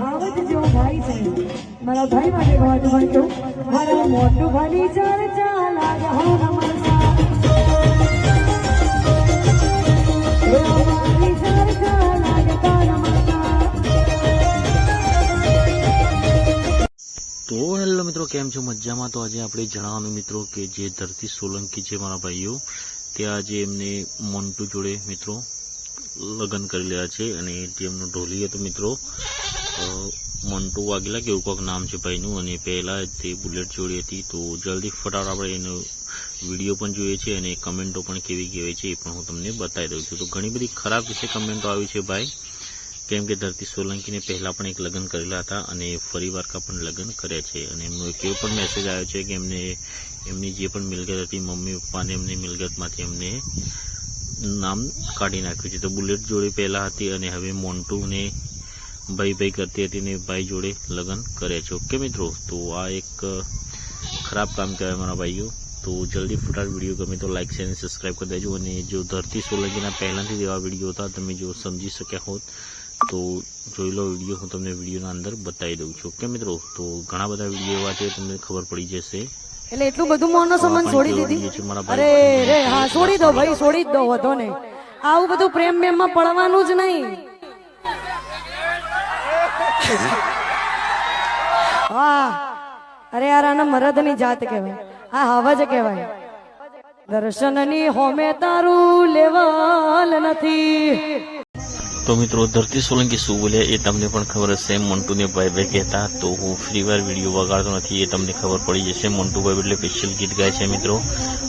હાવજ જેવો ભાઈ છે મારા ભાઈ માટે ગવાતું ભાઈ મારા મોટું ભાઈ તો હેલો મિત્રો, કેમ છો? મજામાં? તો આજે આપણે જણાવવાનું મિત્રો કે જે ધરતી સોલંકી છે મારા ભાઈઓ, તે આજે એમને મોન્ટુ જોડે મિત્રો લગ્ન કરી રહ્યા છે અને તેમનો ઢોલી હતો મિત્રો. મોન્ટુ વાઘેલા કે એવું કોઈક નામ છે ભાઈનું, અને પહેલાં તે બુલેટ જોડી હતી તો જલ્દી ફટાફટ આપણે એનો વીડિયો પણ જોઈએ છે અને કમેન્ટો પણ કેવી કહેવાય છે એ પણ હું તમને બતાવી દઉં છું. તો ઘણી બધી ખરાબ વિશે કમેન્ટો આવી છે ભાઈ. કેમ કે ધરતી સોલંકીને પહેલાં પણ એક લગ્ન કરેલા હતા અને ફરી વારકા પણ લગ્ન કર્યા છે. અને એમનો એક એવો પણ મેસેજ આવ્યો છે કે એમને, એમની જે પણ મિલકત હતી, મમ્મી પપ્પાને એમની મિલકતમાંથી એમને નામ કાઢી નાખ્યું છે. તો બુલેટ જોડે પહેલાં હતી અને હવે મોન્ટુને ભાઈ ભાઈ કરતી હતી ને ભાઈ જોડે લગ્ન કરે છે. ઓકે મિત્રો? તો આ એક ખરાબ કામ કહેવાય મારા ભાઈઓ. તો જલ્દી ફટાફટ વીડિયો ગમે તો લાઈક શેર અને સબસ્ક્રાઈબ કરી દેજો. અને જો ધરતી સોલંકીના પહેલાંથી જ એવા વીડિયો હતા તમે જો સમજી શક્યા હોત તો જોઈ લો વીડિયો. હું તમને વિડીયોના અંદર બતાવી દઉં છું. ઓકે મિત્રો? તો ઘણા બધા વીડિયો એવા છે તમને ખબર પડી જશે. એટલે એટલું બધું મોનો સંબંધ છોડી દીધી. અરે રે હા છોડી દો ભાઈ છોડી જ દો વધો ને આવું બધું પ્રેમ પ્રેમમાં પડવાનું જ નહીં. વાહ અરે યાર, આના મરદની જાત કહેવાય. આ હવજ કહેવાય. દર્શનની હોમે તારું લેવાલ નથી. તો મિત્રો, ધરતી સોલંકી શું બોલ્યા એ તમને પણ ખબર હશે. મોન્ટુને ભાઈ ભાઈ કહેતા, તો હું ફ્રી વાર વીડિયો વગાડતો નથી. એ તમને ખબર પડી જશે. મોન્ટુભાઈ એટલે સ્પેશિયલ ગીત ગાય છે મિત્રો.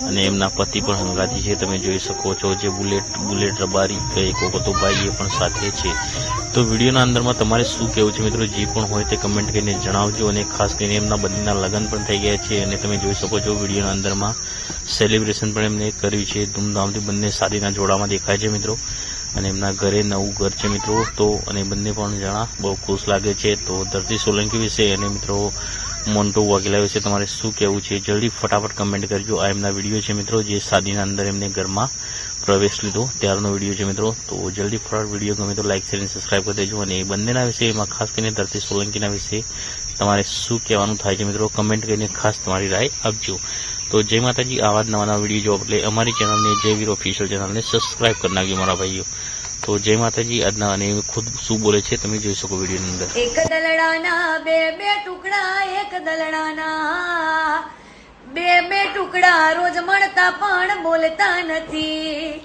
અને એમના પતિ પણ હંગાતી છે. તમે જોઈ શકો છો જે બુલેટ બુલેટ રબારી કે એક ભાઈ એ પણ સાથે છે. તો વિડીયોના અંદરમાં તમારે શું કહેવું છે મિત્રો? જે પણ હોય તે કમેન્ટ કરીને જણાવજો. અને ખાસ કરીને એમના બંનેના લગ્ન પણ થઈ ગયા છે. અને તમે જોઈ શકો છો વિડીયોના અંદરમાં સેલિબ્રેશન પણ એમને કર્યું છે. ધૂમધામથી બંને સાદીના જોડામાં દેખાય છે મિત્રો. અને એમના ઘરે નવું ઘર છે મિત્રો, તો અને બંને પણ જણા બહુ ખુશ લાગે છે. તો ધરતી સોલંકી વિશે અને મિત્રો, મોન્ટો વાઘેલા વિશે તમારે શું કહેવું છે? જલ્દી ફટાફટ કમેન્ટ કરજો. આ એમના વીડિયો છે મિત્રો, જે શાદીના અંદર એમને ઘરમાં પ્રવેશ લીધો. ત્યારનો વીડિયો છે મિત્રો, તો જલ્દી ફટાફટ વીડિયો ગમે તો લાઇક શેર અને સબસ્ક્રાઈબ કરી દેજો. અને એ બંનેના વિશે એમાં ખાસ કરીને ધરતી સોલંકીના વિશે તમારે શું કહેવાનું થાય છે મિત્રો? કમેન્ટ કરીને ખાસ તમારી રાય આપજો. તો જય માતાજી, આવા જ નવા નવા વીડિયો જોવા એટલે અમારી ચેનલને જય વીર ઓફિશિયલ ચેનલને સબસ્ક્રાઇબ કરી નાખજો, મારા ભાઈઓ. તો જય માતાજી, આજના અને ખુદ શું બોલે છે તમે જોઈ શકો વિડીયોની અંદર. એક દલડાના, બે બે ટુકડા, એક દલડાના. બે બે ટુકડા રોજ મળતા પણ બોલતા નથી.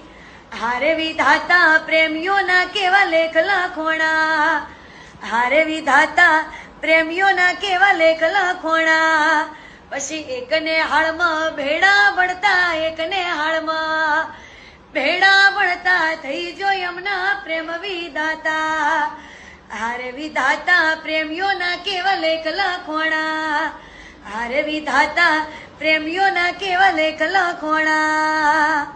હારે વિધાતા પ્રેમીઓના કેવા લેખ લખોણા. હારે વિધાતા પ્રેમીઓના કેવા લેખ લખોણા? પછી એકને હાળમાં ભેડા ભણતા એકને હાળમાં ભેડા ભણતા થઈ જો એમના પ્રેમ વિધાતા. હારે વિધાતા પ્રેમીઓના કેવા લેખ લખોણા? હારે વિધાતા પ્રેમીઓના કેવા લેખ લખોણા?